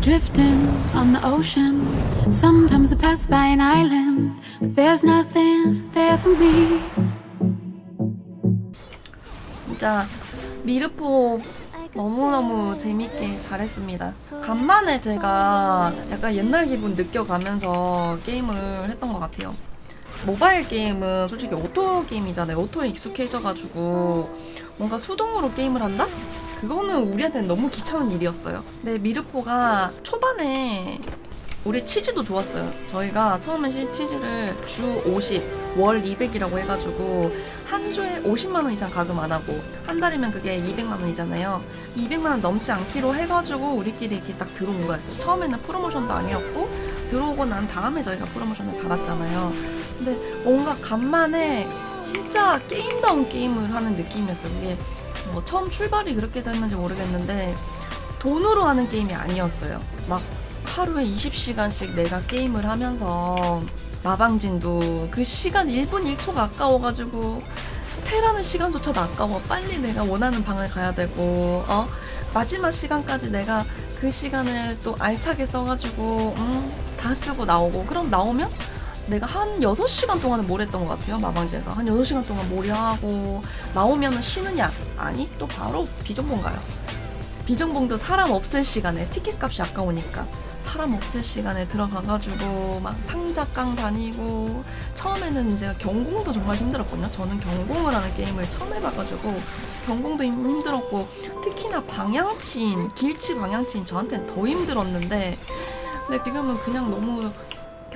Drifting on the ocean. Sometimes I pass by an island, but there's nothing there for me. 진짜 미르포 너무너무 재밌게 잘했습니다. 간만에 제가 약간 옛날 기분 느껴가면서 게임을 했던 것 같아요. 모바일 게임은 솔직히 오토 게임이잖아요. 오토에 익숙해져가지고 뭔가 수동으로 게임을 한다? 그거는 우리한테는 너무 귀찮은 일이었어요. 근데 미르포가 초반에 우리 치즈도 좋았어요. 저희가 처음에 실 치즈를 주 50, 월 200이라고 해가지고 한 주에 50만 원 이상 가금 안 하고 한 달이면 그게 200만 원이잖아요. 200만 원 넘지 않기로 해가지고 우리끼리 이렇게 딱 들어온 거였어요. 처음에는 프로모션도 아니었고 들어오고 난 다음에 저희가 프로모션을 받았잖아요. 근데 뭔가 간만에 진짜 게임다운 게임을 하는 느낌이었어요. 이게 뭐 처음 출발이 그렇게 해서 했는지 모르겠는데 돈으로 하는 게임이 아니었어요. 막 하루에 20시간씩 내가 게임을 하면서 마방진도 그 시간 1분 1초가 아까워가지고 테라는 시간조차도 아까워. 빨리 내가 원하는 방을 가야 되고, 어? 마지막 시간까지 내가 그 시간을 또 알차게 써가지고, 음, 다 쓰고 나오고. 그럼 나오면 내가 한 6시간 동안은 뭘 했던 것 같아요. 마방지에서. 한 6시간 동안 뭘 하고, 나오면은 쉬느냐? 아니, 또 바로 비정봉 가요. 비정봉도 사람 없을 시간에 티켓 값이 아까우니까 사람 없을 시간에 들어가가지고 막 상자깡 다니고 처음에는 제가 경공도 정말 힘들었거든요. 저는 경공을 하는 게임을 처음 해봐가지고 경공도 힘- 힘들었고 특히나 방향치인 길치 방향치인 저한테는 더 힘들었는데 근데 지금은 그냥 너무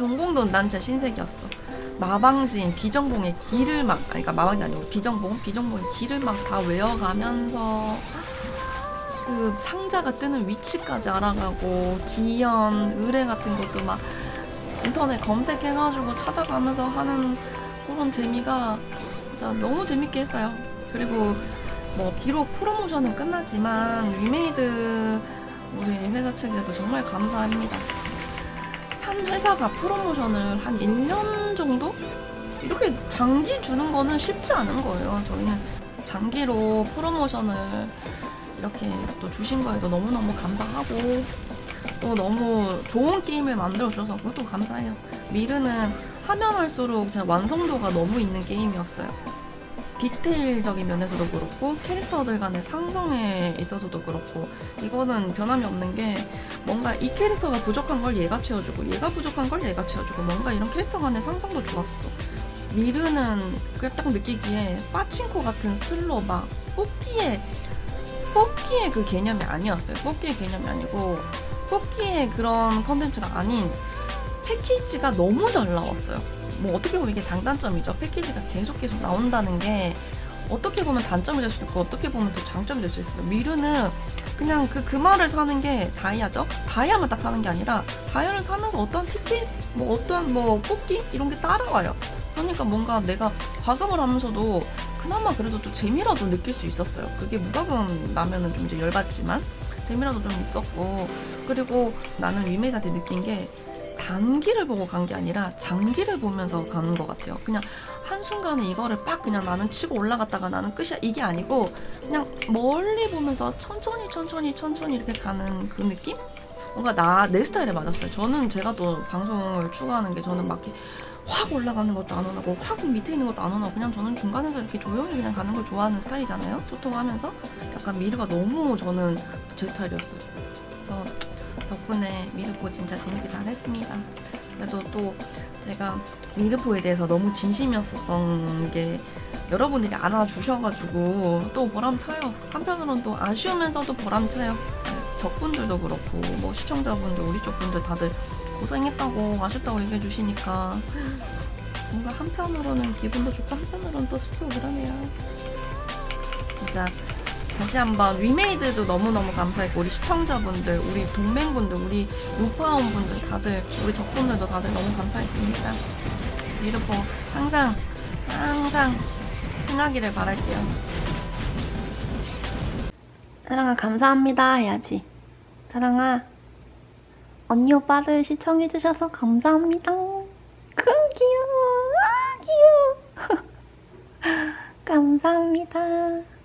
경공도 난제 신세계였어. 마방진 비정봉의 길을 막 아니 그러니까 마방이 아니고 비정봉 비정봉의 길을 막 다 외워가면서 그 상자가 뜨는 위치까지 알아가고 기연 의뢰 같은 것도 막 인터넷 검색해가지고 찾아가면서 하는 그런 재미가 진짜 너무 재밌게 했어요. 그리고 뭐 비록 프로모션은 끝났지만 위메이드 우리 회사 측에도 정말 감사합니다. 한 회사가 프로모션을 한 1년 정도 이렇게 장기 주는 거는 쉽지 않은 거예요. 저희는 장기로 프로모션을 이렇게 또 주신 거에도 너무너무 감사하고 또 너무 좋은 게임을 만들어 주셔서 그것도 감사해요. 미르는 하면 할수록 완성도가 너무 있는 게임이었어요. 디테일적인 면에서도 그렇고 캐릭터들 간의 상성에 있어서도 그렇고 이거는 변함이 없는 게 뭔가 이 캐릭터가 부족한 걸 얘가 채워주고 얘가 부족한 걸 얘가 채워주고 뭔가 이런 캐릭터 간의 상성도 좋았어. 미르는 그냥 딱 느끼기에 빠친코 같은 슬로바 뽑기에 뽑기의 그 개념이 아니었어요. 뽑기의 개념이 아니고 뽑기의 그런 컨텐츠가 아닌 패키지가 너무 잘 나왔어요. 뭐 어떻게 보면 이게 장단점이죠. 패키지가 계속 계속 나온다는 게 어떻게 보면 단점이 될 수도 있고 어떻게 보면 또 장점이 될 수 있어요. 미르는 그냥 그 금화를 사는 게 다이아죠. 다이아만 딱 사는 게 아니라 다이아를 사면서 어떤 티켓, 뭐 어떤 뭐 뽑기 이런 게 따라와요. 그러니까 뭔가 내가 과금을 하면서도 그나마 그래도 또 재미라도 느낄 수 있었어요. 그게 무과금 나면은 좀 이제 열받지만 재미라도 좀 있었고 그리고 나는 위메이한테 느낀 게 단기를 보고 간 게 아니라 장기를 보면서 가는 것 같아요. 그냥 한순간에 이거를 빡 그냥 나는 치고 올라갔다가 나는 끝이야 이게 아니고 그냥 멀리 보면서 천천히 천천히 천천히 이렇게 가는 그 느낌? 뭔가 나 내 스타일에 맞았어요. 저는 제가 또 방송을 추구하는 게 저는 막 확 올라가는 것도 안 원하고 확 밑에 있는 것도 안 원하고 그냥 저는 중간에서 이렇게 조용히 그냥 가는 걸 좋아하는 스타일이잖아요. 소통하면서 약간 미르가 너무 저는 제 스타일이었어요. 그래서 덕분에 미르포 진짜 재밌게 잘 했습니다. 그래도 또 제가 미르포에 대해서 너무 진심이었었던 게 여러분들이 알아주셔가지고 또 보람차요. 한편으로는 또 아쉬우면서도 보람차요. 적분들도 그렇고 뭐 시청자분들 우리 쪽 분들 다들 고생했다고 아쉽다고 얘기해 주시니까 뭔가 한편으로는 기분도 좋고 한편으로는 또 슬프고 그러네요. 진짜 다시 한번 위메이드도 너무너무 감사했고 우리 시청자분들, 우리 동맹분들, 우리 루파원분들 다들 우리 적분들도 다들 너무 감사했습니다. 미르포 항상 항상 흥하기를 바랄게요. 사랑아 감사합니다 해야지. 사랑아 언니 오빠들 시청해주셔서 감사합니다. 그 귀여워. 아 귀여워. 감사합니다.